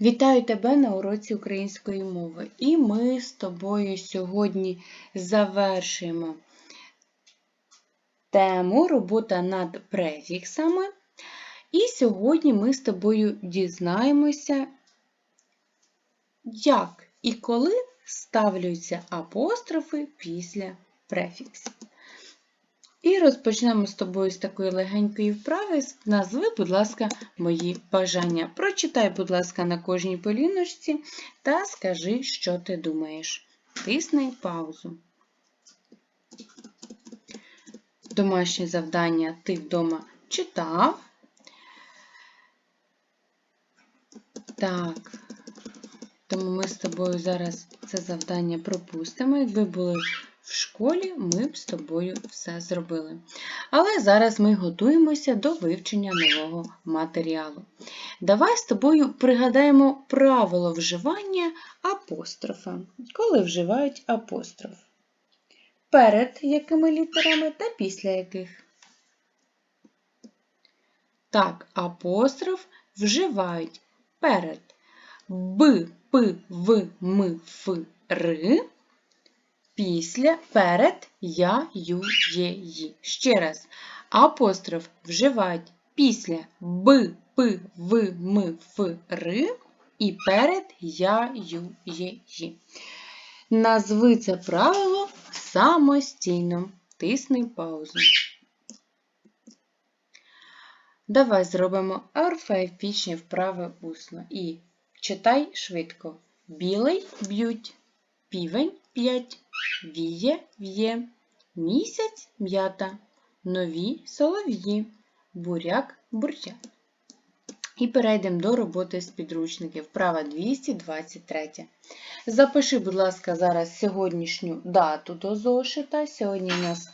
Вітаю тебе на уроці української мови. І ми з тобою сьогодні завершуємо тему робота над префіксами. І сьогодні ми з тобою дізнаємося, як і коли ставлюються апострофи після префіксів. І розпочнемо з тобою з такої легенької вправи. Назви, будь ласка, мої бажання. Прочитай, будь ласка, на кожній поліночці та скажи, що ти думаєш. Тисни паузу. Домашнє завдання ти вдома читав. Так, тому ми з тобою зараз це завдання пропустимо. Якби були в школі ми б з тобою все зробили. Але зараз ми готуємося до вивчення нового матеріалу. Давай з тобою пригадаємо правило вживання апострофа. Коли вживають апостроф? Перед якими літерами та після яких? Так, апостроф вживають перед Б, П, В, М, Ф, Р після, перед, я, ю, є, ї. Ще раз. Апостроф вживають після Б, П, В, М, Ф, Р і перед я, ю, є, ї. Назви це правило самостійно. Тисни паузу. Давай зробимо орфоепічні вправи усно. І читай швидко. Білий б'ють, півень п'ять, віє в'є, місяць м'ята, нові солов'ї, буряк бур'ян. І перейдемо до роботи з підручників. Вправа 223. Запиши, будь ласка, зараз сьогоднішню дату до зошита. Сьогодні у нас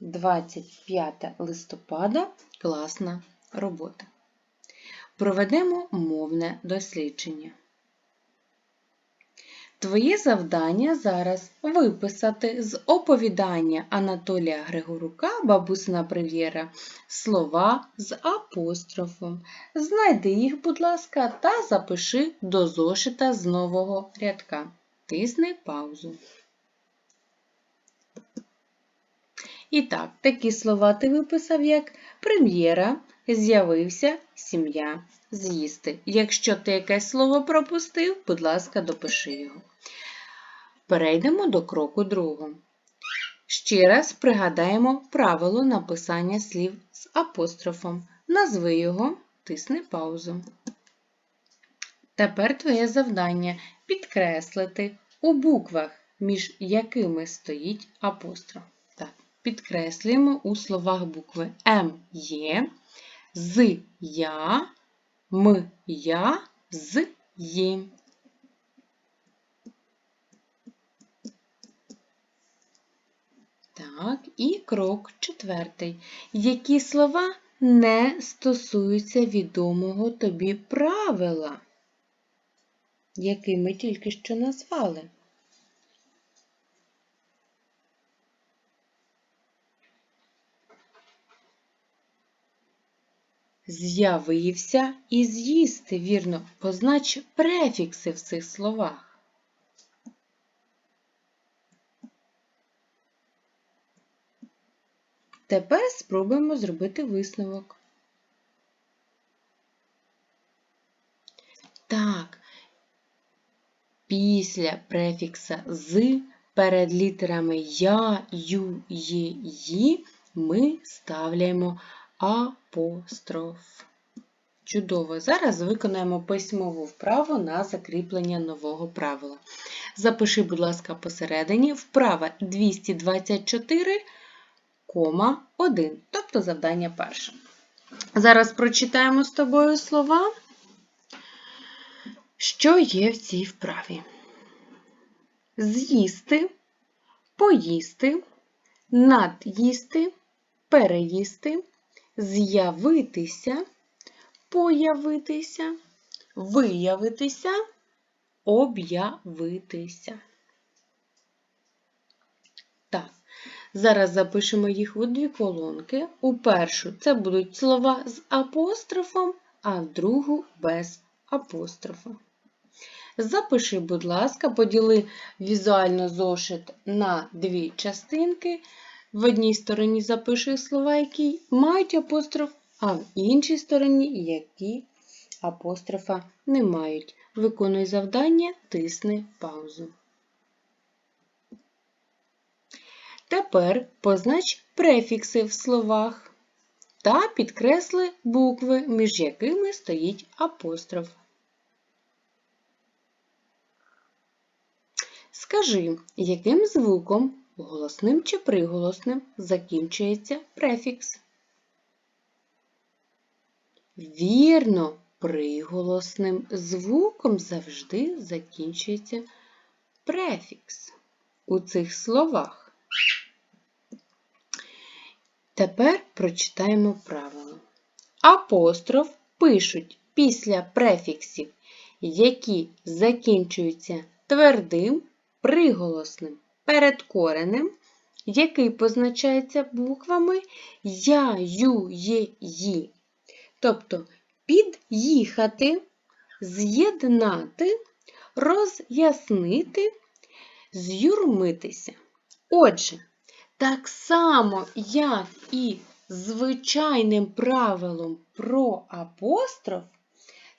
25 листопада. Класна робота. Проведемо мовне дослідження. Твоє завдання зараз виписати з оповідання Анатолія Григорука Бабусина Прив'єра слова з апострофом. Знайди їх, будь ласка, та запиши до зошита з нового рядка. Тисни паузу. І так, такі слова ти виписав, як прем'єра, з'явився, сім'я, з'їсти. Якщо ти якесь слово пропустив, будь ласка, допиши його. Перейдемо до кроку другого. Ще раз пригадаємо правило написання слів з апострофом. Назви його, тисни паузу. Тепер твоє завдання підкреслити у буквах, між якими стоїть апостроф. Так, Підкреслюємо у словах букви М є, з я, М я, з Ї. Так, і крок четвертий. Які слова не стосуються відомого тобі правила, який ми тільки що назвали? З'явився і з'їсти, вірно, познач префікси в цих словах. Тепер спробуємо зробити висновок. Так, після префікса з перед літерами Я, Ю, Є, Ї ми ставляємо апостроф. Чудово! Зараз виконаємо письмову вправу на закріплення нового правила. Запиши, будь ласка, посередині вправа 224 кома 1, тобто завдання перше. Зараз прочитаємо з тобою слова, що є в цій вправі. З'їсти, поїсти, над'їсти, переїсти, з'явитися, появитися, виявитися, об'явитися. Так, Зараз запишемо їх у дві колонки. У першу це будуть слова з апострофом, а в другу без апострофа. Запиши, будь ласка, поділи візуально зошит на дві частинки. В одній стороні запиши слова, які мають апостроф, а в іншій стороні, які апострофа не мають. Виконуй завдання, тисни паузу. Тепер познач префікси в словах та підкресли букви, між якими стоїть апостроф. Скажи, яким звуком, голосним чи приголосним, закінчується префікс? Вірно, приголосним звуком завжди закінчується префікс у цих словах. Тепер прочитаємо правило. Апостроф пишуть після префіксів, які закінчуються твердим приголосним передкореним, який позначається буквами Я, Ю, Є, Ї. Тобто під'їхати, з'єднати, роз'яснити, з'юрмитися. Отже, так само, як і звичайним правилом про апостроф,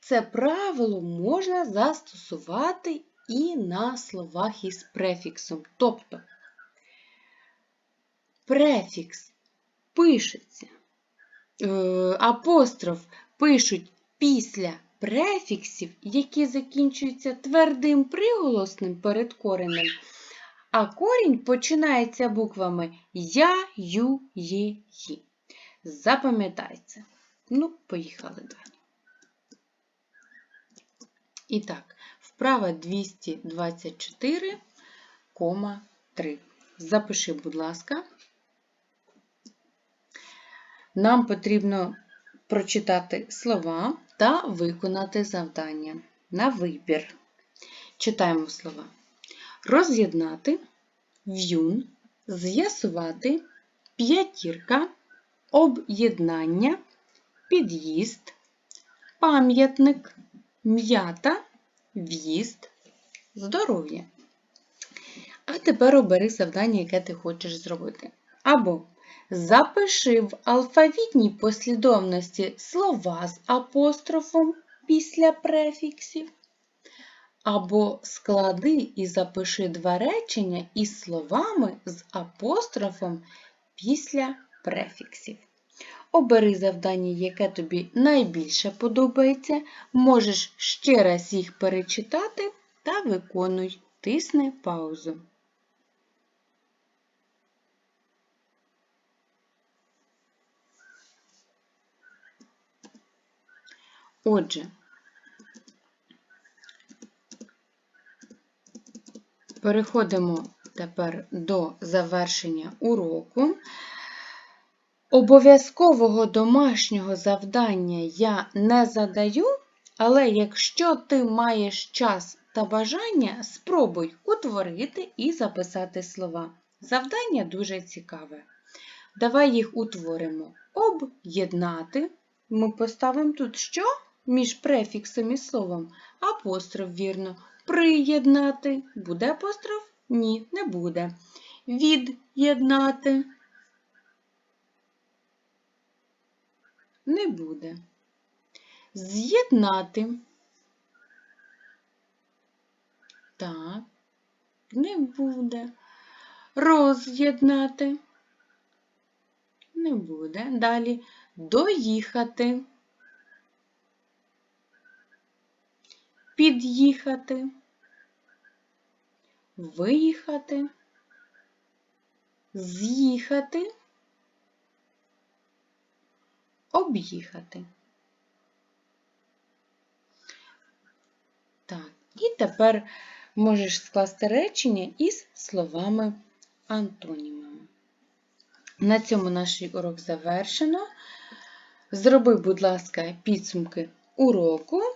це правило можна застосувати і на словах із префіксом. Тобто префікс пишеться, е, апостроф пишуть після префіксів, які закінчуються твердим приголосним передкореним, а корінь починається буквами Я, Ю, Є, Ї. Запам'ятайте. Ну, поїхали далі. І так, вправа 224,3. Запиши, будь ласка. Нам потрібно прочитати слова та виконати завдання на вибір. Читаємо слова. Роз'єднати, в'юн, з'ясувати, п'ятірка, об'єднання, під'їзд, пам'ятник, м'ята, в'їзд, здоров'я. А тепер обери завдання, яке ти хочеш зробити. Або запиши в алфавітній послідовності слова з апострофом після префіксів. Або склади і запиши два речення із словами з апострофом після префіксів. Обери завдання, яке тобі найбільше подобається. Можеш ще раз їх перечитати та виконуй. Тисни паузу. Отже, переходимо тепер до завершення уроку. Обов'язкового домашнього завдання я не задаю, але якщо ти маєш час та бажання, спробуй утворити і записати слова. Завдання дуже цікаве. Давай їх утворимо. Об'єднати. Ми поставимо тут що? Між префіксом і словом. Апостроф, вірно. Приєднати. Буде апостроф? Ні, не буде. Від'єднати. Не буде. З'єднати. Так, не буде. Роз'єднати. Не буде. Далі доїхати. Під'їхати. Виїхати. З'їхати. Об'їхати. Так, і тепер можеш скласти речення із словами антонімами. На цьому наш урок завершено. Зроби, будь ласка, підсумки уроку